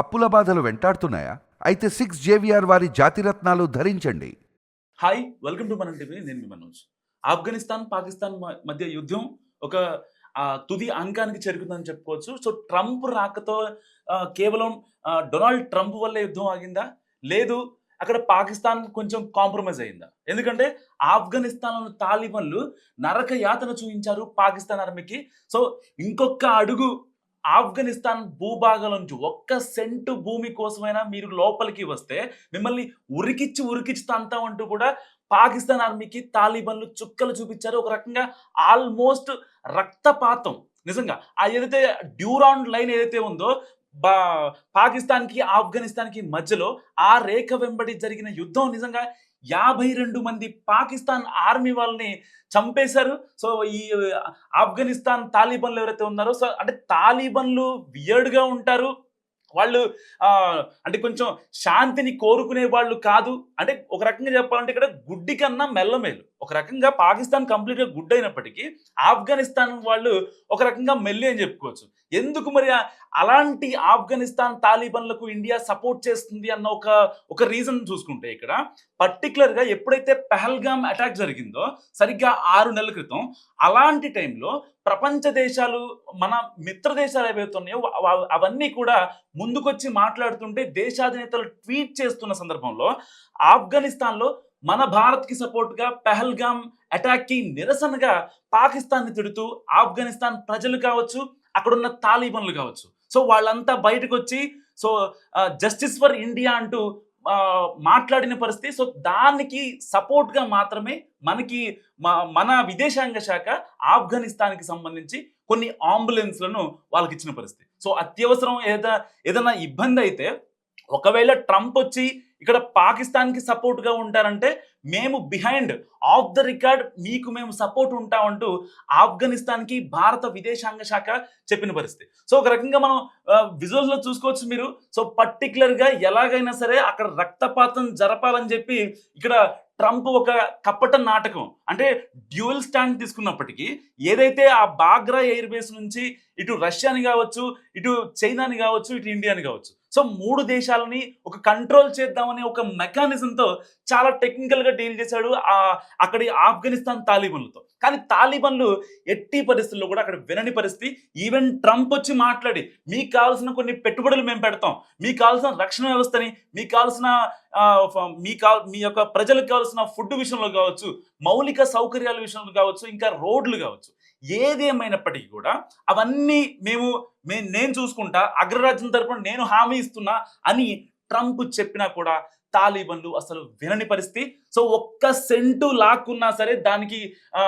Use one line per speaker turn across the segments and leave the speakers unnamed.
అప్పుల బాధలు వెంటాడుతున్నాయా? అయితే సిక్స్ జేవిఆర్ వారి జాతిరత్నాలు ధరించండి.
హాయ్ వెల్కమ్ టు మన టీవీ నేను మనోజ్. ఆఫ్ఘనిస్తాన్ పాకిస్తాన్ మధ్య యుద్ధం ఒక తుది అంకానికి చేరుకుందని చెప్పుకోవచ్చు. సో ట్రంప్ రాకతో కేవలం డొనాల్డ్ ట్రంప్ వల్ల యుద్ధం ఆగిందా? లేదు. అక్కడ పాకిస్తాన్ కొంచెం కాంప్రమైజ్ అయిందా? ఎందుకంటే ఆఫ్ఘనిస్తాన్లోని తాలిబన్లు నరక యాతన చూపించారు పాకిస్తాన్ ఆర్మీకి. సో ఇంకొక అడుగు ఆఫ్ఘనిస్తాన్ భూభాగం నుంచి ఒక్క సెంటు భూమి కోసమైనా మీరు లోపలికి వస్తే మిమ్మల్ని ఉరికిచ్చి ఉరికిచ్చి అంటూ కూడా పాకిస్తాన్ ఆర్మీకి తాలిబన్లు చుక్కలు చూపించారు. ఒక రకంగా ఆల్మోస్ట్ రక్తపాతం. నిజంగా ఆ ఏదైతే డ్యూరాన్ లైన్ ఏదైతే ఉందో బా పాకిస్తాన్కి ఆఫ్ఘనిస్తాన్కి మధ్యలో ఆ రేఖ వెంబడి జరిగిన యుద్ధం నిజంగా యాభై రెండు మంది పాకిస్తాన్ ఆర్మీ వాళ్ళని చంపేశారు. సో ఈ ఆఫ్ఘనిస్తాన్ తాలిబన్లు ఎవరైతే ఉన్నారో సో అంటే తాలిబన్లు వియర్డ్గా ఉంటారు. వాళ్ళు అంటే కొంచెం శాంతిని కోరుకునే వాళ్ళు కాదు. అంటే ఒక రకంగా చెప్పాలంటే ఇక్కడ గుడ్డి కన్నా మెల్లమేలు ఒక రకంగా పాకిస్తాన్ కంప్లీట్గా గుడ్ అయినప్పటికీ ఆఫ్ఘనిస్తాన్ వాళ్ళు ఒక రకంగా మెల్లి అని చెప్పుకోవచ్చు. ఎందుకు మరి అలాంటి ఆఫ్ఘనిస్తాన్ తాలిబన్లకు ఇండియా సపోర్ట్ చేస్తుంది అన్న ఒక ఒక రీజన్ చూసుకుంటే ఇక్కడ పర్టికులర్గా ఎప్పుడైతే పెహల్గామ్ అటాక్ జరిగిందో సరిగ్గా ఆరు నెలల క్రితం అలాంటి టైంలో ప్రపంచ దేశాలు మన మిత్ర దేశాలు ఏవైతే ఉన్నాయో అవన్నీ కూడా ముందుకొచ్చి మాట్లాడుతుంటే దేశాధినేతలు ట్వీట్ చేస్తున్న సందర్భంలో ఆఫ్ఘనిస్తాన్లో మన భారత్కి సపోర్ట్గా పెహల్గామ్ అటాక్కి నిరసనగా పాకిస్తాన్ని తిడుతూ ఆఫ్ఘనిస్తాన్ ప్రజలు కావచ్చు అక్కడున్న తాలిబన్లు కావచ్చు. సో వాళ్ళంతా బయటకు వచ్చి సో జస్టిస్ ఫర్ ఇండియా అంటూ మాట్లాడిన పరిస్థితి. సో దానికి సపోర్ట్గా మాత్రమే మనకి మ- మన విదేశాంగ శాఖ ఆఫ్ఘనిస్తాన్కి సంబంధించి కొన్ని అంబులెన్స్లను వాళ్ళకి ఇచ్చిన పరిస్థితి. సో అత్యవసరం ఏదైనా ఏదైనా ఇబ్బంది అయితే ఒకవేళ ట్రంప్ వచ్చి ఇక్కడ పాకిస్తాన్కి సపోర్ట్గా ఉంటారంటే మేము బిహైండ్ ఆఫ్ ద రికార్డ్ మీకు మేము సపోర్ట్ ఉంటామంటూ ఆఫ్ఘనిస్తాన్కి భారత విదేశాంగ శాఖ చెప్పిన పరిస్థితి. సో ఒక రకంగా మనం విజువల్స్లో చూసుకోవచ్చు మీరు. సో పర్టికులర్గా ఎలాగైనా సరే అక్కడ రక్తపాతం జరపాలని చెప్పి ఇక్కడ ట్రంప్ ఒక కప్పట నాటకం అంటే డ్యూయల్ స్టాండ్ తీసుకున్నప్పటికీ ఏదైతే ఆ బాగ్రా ఎయిర్ బేస్ నుంచి ఇటు రష్యాని కావచ్చు ఇటు చైనాని కావచ్చు ఇటు ఇండియాని కావచ్చు సో మూడు దేశాలని ఒక కంట్రోల్ చేద్దామనే ఒక మెకానిజంతో చాలా టెక్నికల్గా డీల్ చేశాడు ఆ అక్కడి ఆఫ్ఘనిస్తాన్ తాలిబన్లతో. కానీ తాలిబన్లు ఎట్టి పరిస్థితుల్లో కూడా అక్కడ వినని పరిస్థితి. ఈవెన్ ట్రంప్ వచ్చి మాట్లాడి మీకు కావాల్సిన కొన్ని పెట్టుబడులు మేము పెడతాం. మీకు కావాల్సిన రక్షణ వ్యవస్థని మీకు కావాల్సిన మీ కా మీ యొక్క ప్రజలకు కావాల్సిన ఫుడ్ విషయంలో కావచ్చు మౌలిక సౌకర్యాల విషయంలో కావచ్చు ఇంకా రోడ్లు కావచ్చు. ఏది ఏమైనప్పటికీ కూడా అవన్నీ మేము నేను చూసుకుంటా అగ్రరాజ్యం తరపున నేను హామీ ఇస్తున్నా అని ట్రంప్ చెప్పినా కూడా తాలిబన్లు అసలు వినని పరిస్థితి. సో ఒక్క సెంటు లాక్కున్నా సరే దానికి ఆ,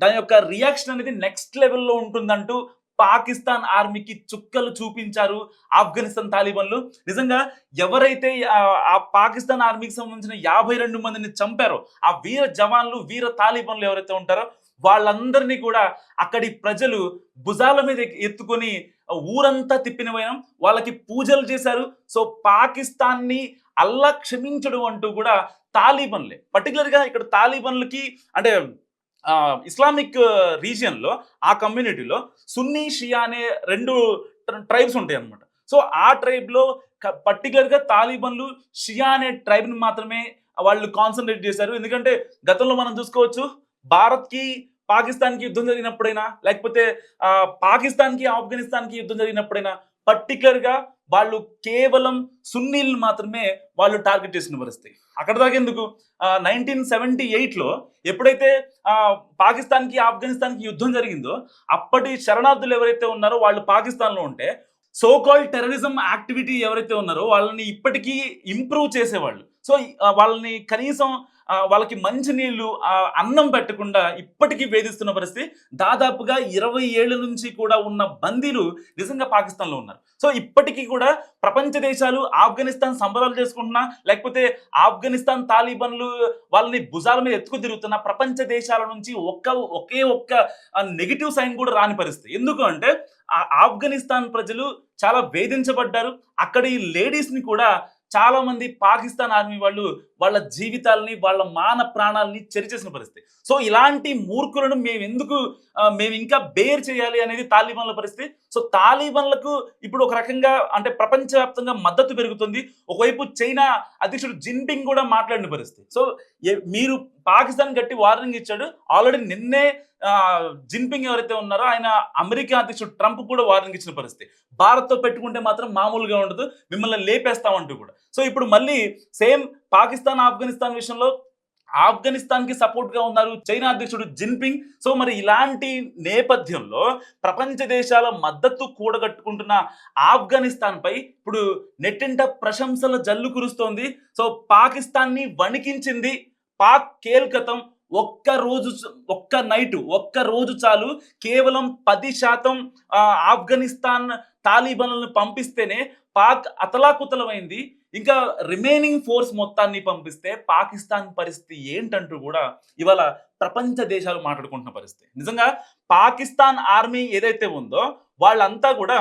దాని యొక్క రియాక్షన్ అనేది నెక్స్ట్ లెవెల్లో ఉంటుందంటూ పాకిస్తాన్ ఆర్మీకి చుక్కలు చూపించారు ఆఫ్ఘనిస్తాన్ తాలిబన్లు. నిజంగా ఎవరైతే ఆ ఆ పాకిస్తాన్ ఆర్మీకి సంబంధించిన యాభై రెండు మందిని చంపారో ఆ వీర జవాన్లు వీర తాలిబన్లు ఎవరైతే ఉంటారో వాళ్ళందరినీ కూడా అక్కడి ప్రజలు భుజాల మీద ఎత్తుకొని ఊరంతా తిప్పిన పోయినాం వాళ్ళకి పూజలు చేశారు. సో పాకిస్తాన్ని అల్లా క్షమించడం అంటూ కూడా తాలిబన్లే. పర్టికులర్గా ఇక్కడ తాలిబన్లకి అంటే ఇస్లామిక్ రీజియన్లో ఆ కమ్యూనిటీలో సున్నీ షియా అనే రెండు ట్రైబ్స్ ఉంటాయి అన్నమాట సో ఆ ట్రైబ్లో పర్టికులర్గా తాలిబన్లు షియా అనే ట్రైబ్ని మాత్రమే వాళ్ళు కాన్సన్ట్రేట్ చేశారు. ఎందుకంటే గతంలో మనం చూసుకోవచ్చు భారత్కి పాకిస్తాన్కి యుద్ధం జరిగినప్పుడైనా లేకపోతే ఆ, పాకిస్తాన్కి ఆఫ్ఘనిస్తాన్కి యుద్ధం జరిగినప్పుడైనా పర్టికులర్గా వాళ్ళు కేవలం సున్నీల్ని మాత్రమే వాళ్ళు టార్గెట్ చేసిన పరిస్థితి అక్కడ దాకా ఎందుకు? నైన్టీన్ సెవెంటీ ఎయిట్లో ఎప్పుడైతే పాకిస్తాన్కి ఆఫ్ఘనిస్తాన్కి యుద్ధం జరిగిందో అప్పటి శరణార్థులు ఎవరైతే ఉన్నారో వాళ్ళు పాకిస్తాన్లో ఉంటే సో కాల్ టెర్రరిజం యాక్టివిటీ ఎవరైతే ఉన్నారో వాళ్ళని ఇప్పటికీ ఇంప్రూవ్ చేసేవాళ్ళు. సో వాళ్ళని కనీసం వాళ్ళకి మంచి నీళ్ళు అన్నం పెట్టకుండా ఇప్పటికీ వేధిస్తున్న పరిస్థితి దాదాపుగా ఇరవై ఏళ్ళ నుంచి కూడా ఉన్న బందీలు నిజంగా పాకిస్తాన్లో ఉన్నారు. సో ఇప్పటికీ కూడా ప్రపంచ దేశాలు ఆఫ్ఘనిస్తాన్ సంబరాలు చేసుకుంటున్నా లేకపోతే ఆఫ్ఘనిస్తాన్ తాలిబన్లు వాళ్ళని భుజాల మీద ఎత్తుకు తిరుగుతున్న ప్రపంచ దేశాల నుంచి ఒక్క ఒకే ఒక్క నెగిటివ్ సైన్ కూడా రాని పరిస్థితి. ఎందుకు అంటే ఆ ఆఫ్ఘనిస్తాన్ ప్రజలు చాలా వేధించబడ్డారు. అక్కడి లేడీస్ని కూడా చాలా మంది పాకిస్తాన్ ఆర్మీ వాళ్ళు వాళ్ళ జీవితాలని వాళ్ళ మాన ప్రాణాలని చెరిచేసిన పరిస్థితి. సో ఇలాంటి మూర్ఖులను మేము ఎందుకు మేము ఇంకా బేర్ చేయాలి అనేది తాలిబాన్ల పరిస్థితి. సో తాలిబాన్లకు ఇప్పుడు ఒక రకంగా అంటే ప్రపంచవ్యాప్తంగా మద్దతు పెరుగుతుంది. ఒకవైపు చైనా అధ్యక్షుడు జిన్పింగ్ కూడా మాట్లాడిన పరిస్థితి. సో మీరు పాకిస్తాన్ గట్టి వార్నింగ్ ఇచ్చాడు. ఆల్రెడీ నిన్నే జిన్పింగ్ ఎవరైతే ఉన్నారో ఆయన అమెరికా అధ్యక్షుడు ట్రంప్ కూడా వార్నింగ్ ఇచ్చిన పరిస్థితి. భారత్తో పెట్టుకుంటే మాత్రం మామూలుగా ఉండదు. మిమ్మల్ని లేపేస్తామంటూ కూడా. సో ఇప్పుడు మళ్ళీ సేమ్ పాకిస్తాన్ ఆఫ్ఘనిస్తాన్ విషయంలో ఆఫ్ఘనిస్తాన్కి సపోర్ట్గా ఉన్నారు చైనా అధ్యక్షుడు జిన్పింగ్. సో మరి ఇలాంటి నేపథ్యంలో ప్రపంచ దేశాల మద్దతు కూడగట్టుకుంటున్న ఆఫ్ఘనిస్తాన్ పై ఇప్పుడు నెట్టింట ప్రశంసల జల్లు కురుస్తోంది. సో పాకిస్తాన్ని వణికించింది పాక్ కేల్కతం. ఒక్క రోజు ఒక్క నైట్ ఒక్క రోజు చాలు కేవలం పది శాతం ఆఫ్ఘనిస్తాన్ తాలిబాన్లను పంపిస్తేనే పాక్ అతలాకుతలమైంది. ఇంకా రిమైనింగ్ ఫోర్స్ మొత్తాన్ని పంపిస్తే పాకిస్తాన్ పరిస్థితి ఏంటంటూ కూడా ఇవాళ ప్రపంచ దేశాలు మాట్లాడుకుంటున్న పరిస్థితి. నిజంగా పాకిస్తాన్ ఆర్మీ ఏదైతే ఉందో వాళ్ళంతా కూడా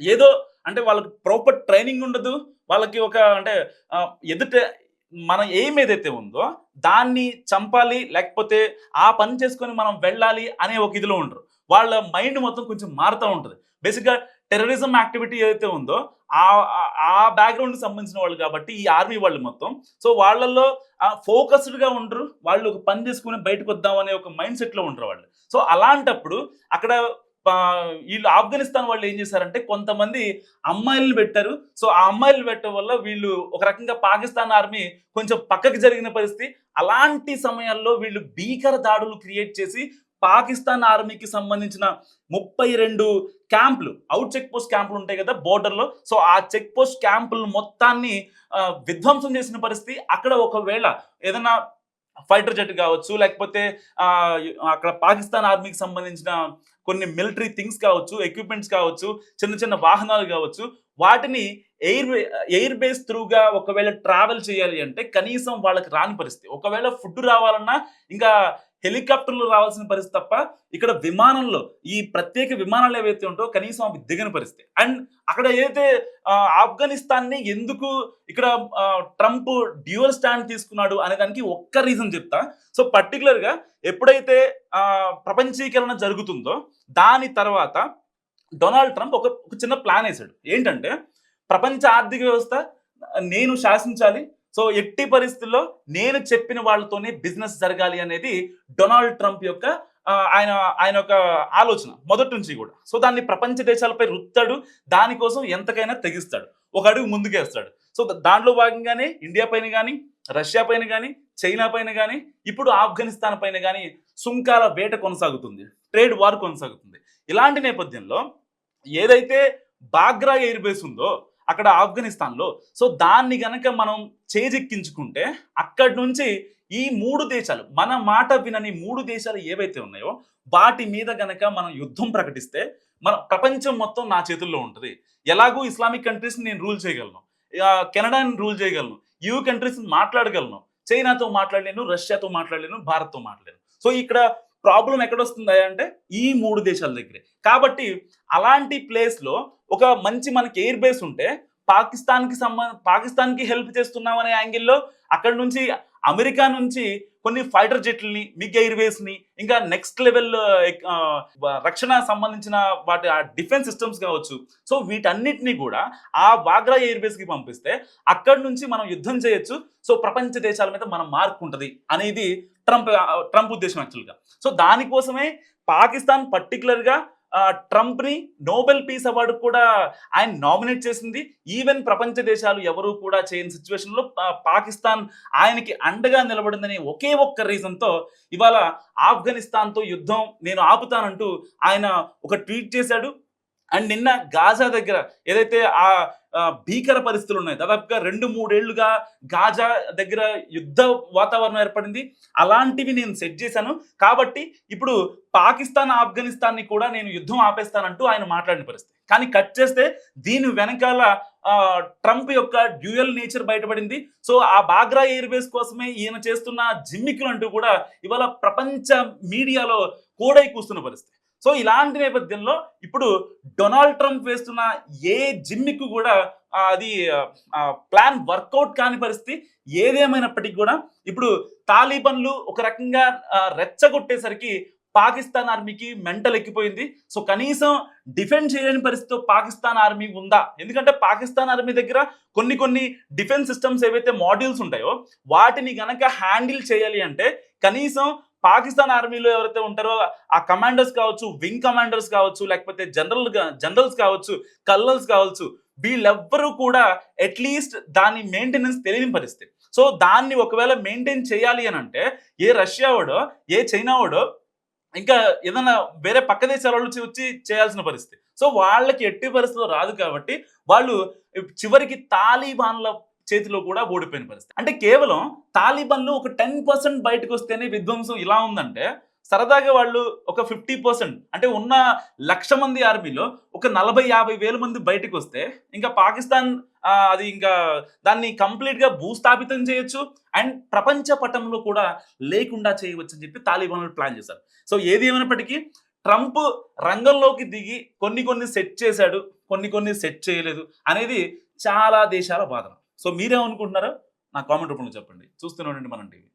ఏదో అంటే వాళ్ళకి ప్రాపర్ ట్రైనింగ్ ఉండదు. వాళ్ళకి ఒక అంటే ఎదుట మన ఏం ఏదైతే ఉందో దాన్ని చంపాలి లేకపోతే ఆ పని చేసుకొని మనం వెళ్ళాలి అనే ఒక ఇదిలో ఉండరు. వాళ్ళ మైండ్ మొత్తం కొంచెం మారుతూ ఉంటుంది. బేసిక్గా టెర్రరిజం యాక్టివిటీ ఏదైతే ఉందో ఆ ఆ- బ్యాక్గ్రౌండ్కి సంబంధించిన వాళ్ళు కాబట్టి ఈ ఆర్మీ వాళ్ళు మొత్తం. సో వాళ్ళల్లో ఫోకస్డ్గా ఉండరు. వాళ్ళు ఒక పని చేసుకుని బయటకు వద్దాం ఒక మైండ్ సెట్లో ఉంటారు వాళ్ళు. సో అలాంటప్పుడు అక్కడ వీళ్ళు ఆఫ్ఘనిస్తాన్ వాళ్ళు ఏం చేశారంటే కొంతమంది అమ్మాయిలను పెట్టారు. సో ఆ అమ్మాయిలు పెట్టడం వల్ల వీళ్ళు ఒక రకంగా పాకిస్తాన్ ఆర్మీ కొంచెం పక్కకి జరిగిన పరిస్థితి. అలాంటి సమయాల్లో వీళ్ళు భీకర దాడులు క్రియేట్ చేసి పాకిస్తాన్ ఆర్మీకి సంబంధించిన ముప్పై రెండు క్యాంపులు అవుట్ చెక్ పోస్ట్ క్యాంపులు ఉంటాయి కదా బోర్డర్లో. సో ఆ చెక్ పోస్ట్ క్యాంపులు మొత్తాన్ని విధ్వంసం చేసిన పరిస్థితి. అక్కడ ఒకవేళ ఏదైనా ఫైటర్ జెట్ కావచ్చు లేకపోతే అక్కడ పాకిస్తాన్ ఆర్మీకి సంబంధించిన కొన్ని మిలిటరీ థింగ్స్ కావచ్చు ఎక్విప్మెంట్స్ కావచ్చు చిన్న చిన్న వాహనాలు కావచ్చు వాటిని ఎయిర్ ఎయిర్ బేస్ త్రూగా ఒకవేళ ట్రావెల్ చేయాలి అంటే కనీసం వాళ్ళకి రాని పరిస్థితి. ఒకవేళ ఫుడ్ రావాలన్నా ఇంకా హెలికాప్టర్లు రావాల్సిన పరిస్థితి తప్ప ఇక్కడ విమానంలో ఈ ప్రత్యేక విమానాలు ఏవైతే ఉంటో కనీసం అవి దిగని పరిస్థితి. అండ్ అక్కడ ఏదైతే ఆఫ్ఘనిస్తాన్ని ఎందుకు ఇక్కడ ట్రంప్ డ్యూయల్ స్టాండ్ తీసుకున్నాడు అనే దానికి ఒక్క రీజన్ చెప్తా. సో పర్టికులర్గా ఎప్పుడైతే ఆ, ప్రపంచీకరణ జరుగుతుందో దాని తర్వాత డొనాల్డ్ ట్రంప్ ఒక ఒక చిన్న ప్లాన్ వేశాడు. ఏంటంటే ప్రపంచ ఆర్థిక వ్యవస్థ నేను శాసించాలి సో ఎట్టి పరిస్థితుల్లో నేను చెప్పిన వాళ్ళతోనే బిజినెస్ జరగాలి అనేది డొనాల్డ్ ట్రంప్ యొక్క ఆయన ఆయన యొక్క ఆలోచన మొదటి నుంచి కూడా. సో దాన్ని ప్రపంచ దేశాలపై రుత్తాడు దానికోసం ఎంతకైనా తెగిస్తాడు. ఒక అడుగు ముందుకేస్తాడు సో దాంట్లో భాగంగానే ఇండియా పైన కానీ రష్యా పైన కానీ చైనా పైన కానీ ఇప్పుడు ఆఫ్ఘనిస్తాన్ పైన కానీ సుంకాల వేట కొనసాగుతుంది. ట్రేడ్ వార్ కొనసాగుతుంది. ఇలాంటి నేపథ్యంలో ఏదైతే బాగ్రా ఎయిర్ బేస్ ఉందో అక్కడ ఆఫ్ఘనిస్తాన్లో. సో దాన్ని గనక మనం చేజెక్కించుకుంటే అక్కడి నుంచి ఈ మూడు దేశాలు మన మాట వినని మూడు దేశాలు ఏవైతే ఉన్నాయో వాటి మీద గనక మనం యుద్ధం ప్రకటిస్తే మన ప్రపంచం మొత్తం నా చేతుల్లో ఉంటుంది. ఎలాగూ ఇస్లామిక్ కంట్రీస్ని నేను రూల్ చేయగలను. కెనడాని రూల్ చేయగలను. యూ కంట్రీస్ని మాట్లాడగలను. చైనాతో మాట్లాడలేను రష్యాతో మాట్లాడలేను భారత్తో మాట్లాడలేను. సో ఇక్కడ ప్రాబ్లం ఎక్కడ వస్తుంది అంటే ఈ మూడు దేశాల దగ్గరే. కాబట్టి అలాంటి ప్లేస్లో ఒక మంచి మనకి ఎయిర్ బేస్ ఉంటే పాకిస్తాన్కి సంబంధ పాకిస్తాన్కి హెల్ప్ చేస్తున్నాం అనే యాంగిల్లో అక్కడ నుంచి అమెరికా నుంచి కొన్ని ఫైటర్ జెట్లని మిగ్ ఎయిర్వేస్ని ఇంకా నెక్స్ట్ లెవెల్ రక్షణ సంబంధించిన వాటి ఆ డిఫెన్స్ సిస్టమ్స్ కావచ్చు. సో వీటన్నిటిని కూడా ఆ వాగ్రా ఎయిర్ బేస్కి పంపిస్తే అక్కడి నుంచి మనం యుద్ధం చేయొచ్చు. సో ప్రపంచ దేశాల మీద మనం మార్పు ఉంటుంది అనేది ట్రంప్ ట్రంప్ ఉద్దేశం యాక్చువల్గా సో దానికోసమే పాకిస్తాన్ పర్టికులర్గా ట్రంప్ని నోబెల్ పీస్ అవార్డు కూడా ఆయన నామినేట్ చేసింది. ఈవెన్ ప్రపంచ దేశాలు ఎవరు కూడా చేయని సిచ్యువేషన్లో పాకిస్తాన్ ఆయనకి అండగా నిలబడిందని ఒకే ఒక్క రీజన్తో ఇవాళ ఆఫ్ఘనిస్తాన్తో యుద్ధం నేను ఆపుతానంటూ ఆయన ఒక ట్వీట్ చేశాడు. అండ్ నిన్న గాజా దగ్గర ఏదైతే ఆ, భీకర పరిస్థితులు ఉన్నాయి. దాదాపుగా రెండు మూడేళ్ళుగా గాజా దగ్గర యుద్ధ వాతావరణం ఏర్పడింది. అలాంటివి నేను సెట్ చేశాను. కాబట్టి ఇప్పుడు పాకిస్తాన్ ఆఫ్ఘనిస్తాన్ని కూడా నేను యుద్ధం ఆపేస్తానంటూ ఆయన మాట్లాడిన పరిస్థితి. కానీ కట్ చేస్తే దీని వెనకాల ఆ, ట్రంప్ యొక్క డ్యూయల్ నేచర్ బయటపడింది. సో ఆ బాగ్రా ఎయిర్ బేస్ కోసమే ఈయన చేస్తున్న జిమ్మికులు అంటూ కూడా ఇవాళ ప్రపంచ మీడియాలో కోడై కూస్తున్న పరిస్థితి. సో ఇలాంటి నేపథ్యంలో ఇప్పుడు డొనాల్డ్ ట్రంప్ వేస్తున్న ఏ జిమ్మికి కూడా అది ప్లాన్ వర్కౌట్ కాని పరిస్థితి ఏదేమైనప్పటికీ కూడా ఇప్పుడు తాలిబన్లు ఒక రకంగా రెచ్చగొట్టేసరికి పాకిస్తాన్ ఆర్మీకి మెంటల్ ఎక్కిపోయింది. సో కనీసం డిఫెండ్ చేయలేని పరిస్థితి పాకిస్తాన్ ఆర్మీ ఉందా? ఎందుకంటే పాకిస్తాన్ ఆర్మీ దగ్గర కొన్ని కొన్ని డిఫెన్స్ సిస్టమ్స్ ఏవైతే మాడ్యూల్స్ ఉంటాయో వాటిని గనక హ్యాండిల్ చేయాలి అంటే కనీసం పాకిస్తాన్ ఆర్మీలో ఎవరైతే ఉంటారో ఆ కమాండర్స్ కావచ్చు వింగ్ కమాండర్స్ కావచ్చు లేకపోతే జనరల్ జనరల్స్ కావచ్చు కల్లల్స్ కావచ్చు వీళ్ళెవ్వరూ కూడా అట్లీస్ట్ దాని మెయింటెనెన్స్ తెలియని పరిస్థితి. సో దాన్ని ఒకవేళ మెయింటైన్ చేయాలి అని అంటే ఏ రష్యా వాడో ఏ చైనా వాడో ఇంకా ఏదైనా వేరే పక్క దేశాల నుంచి వచ్చి- వచ్చి చేయాల్సిన పరిస్థితి. సో వాళ్ళకి ఎట్టి పరిస్థితుల్లో రాదు కాబట్టి వాళ్ళు చివరికి తాలిబాన్ల చేతిలో కూడా ఓడిపోయిన పరిస్థితి. అంటే కేవలం తాలిబాన్లు ఒక టెన్ పర్సెంట్ బయటకు వస్తేనే విధ్వంసం ఇలా ఉందంటే సరదాగా వాళ్ళు ఒక ఫిఫ్టీ పర్సెంట్ అంటే ఉన్న లక్ష మంది ఆర్మీలో ఒక నలభై యాభై వేల మంది బయటకు వస్తే ఇంకా పాకిస్తాన్ అది ఇంకా దాన్ని కంప్లీట్గా భూస్థాపితం చేయొచ్చు అండ్ ప్రపంచ పటంలో కూడా లేకుండా చేయవచ్చు అని చెప్పి తాలిబాన్లు ప్లాన్ చేశారు. సో ఏది ఏమైనప్పటికీ ట్రంప్ రంగంలోకి దిగి కొన్ని కొన్ని సెట్ చేశాడు కొన్ని కొన్ని సెట్ చేయలేదు అనేది చాలా దేశాల వాదన. సో మీరేమనుకుంటున్నారో నా కామెంట్ రూపంలో చెప్పండి. చూస్తూనే ఉండండి మనం టీవీ.